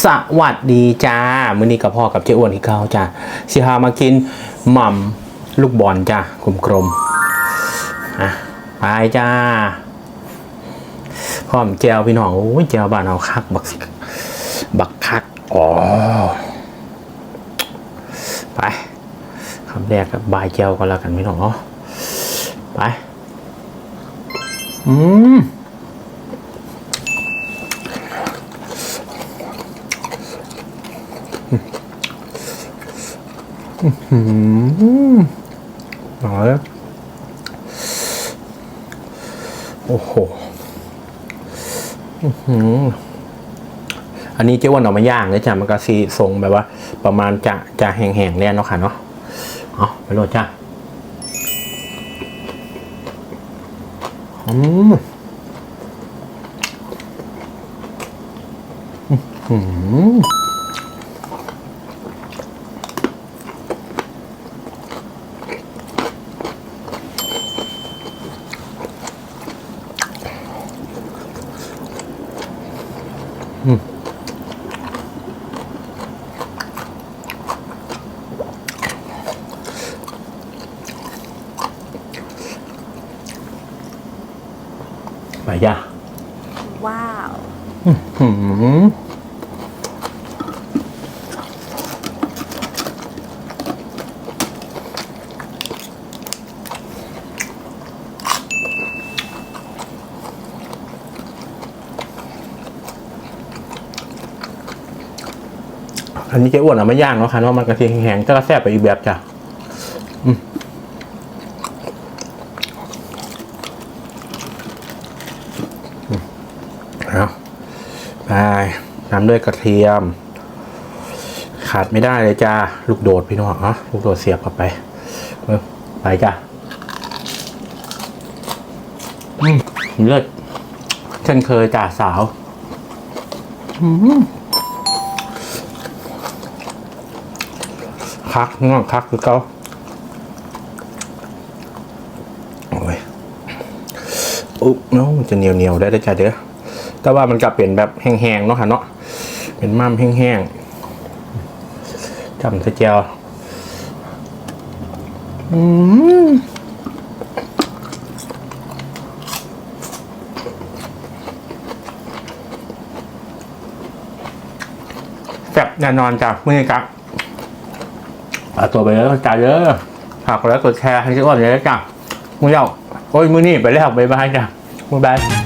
สวัสดีจ้ามื้อนี้กับพ่อกับเจ้อ้วนที่เก้าจ้าสิพามากินหม่ำลูกบอลจ้ากลมๆอะไปจ้าพร้อมแจวพี่น้องโอ้ยแจวบ้านเอาคัก บักบักคักอ๋อไปคำแรกกับบายแจวก็แล้วกันพี่น้องเนาะไปอืม อืมเอาเลยโอ้โหอันนี้เจ๊วันเอามาย่างเลยจ้ะมันก็สีทรงแบบว่า ประมาณจะจะแห้งๆเนี่ยเนาะค่ะเนาะเอาไปโหลดจ้ะอืมอืม ไปย่า อันนี้เจ๊อ้วนเอามาย่างเนาะค่ะเนาะมันกระเทียมแห้งๆจะกระแซ่บไปอีกแบบจ้ะเอาไปตามด้วยกระเทียม ขาดไม่ได้เลยจ้าลูกโดดพี่น้องเนาะลูกโดดเสียบเข้าไปไปจ้ะอืมเลิศเช่นเคยจ่าสาว อืม คักง่วงคักคือเขาโอ้ยอุ๊บเนาะมันจะเหนียวเหนียวได้ได้จ้ะเด้อแต่ว่ามันกลับเปลี่ยนแบบแห้งๆเนาะค่ะเนาะเป็นมั่มแห้งๆจำสเจียวอืมแซ่บแน่นอนจ้ะมื่อกับ เอาตัวไปแล้วจ่ายเยอะฝากกดไลค์กดแชร์ให้ช่วยอ้อนเลยนะจ้ะมึงเจ้าโอ้ยมือนี่ไปแล้วบ๊ายบายจ้ะบ๊ายบาย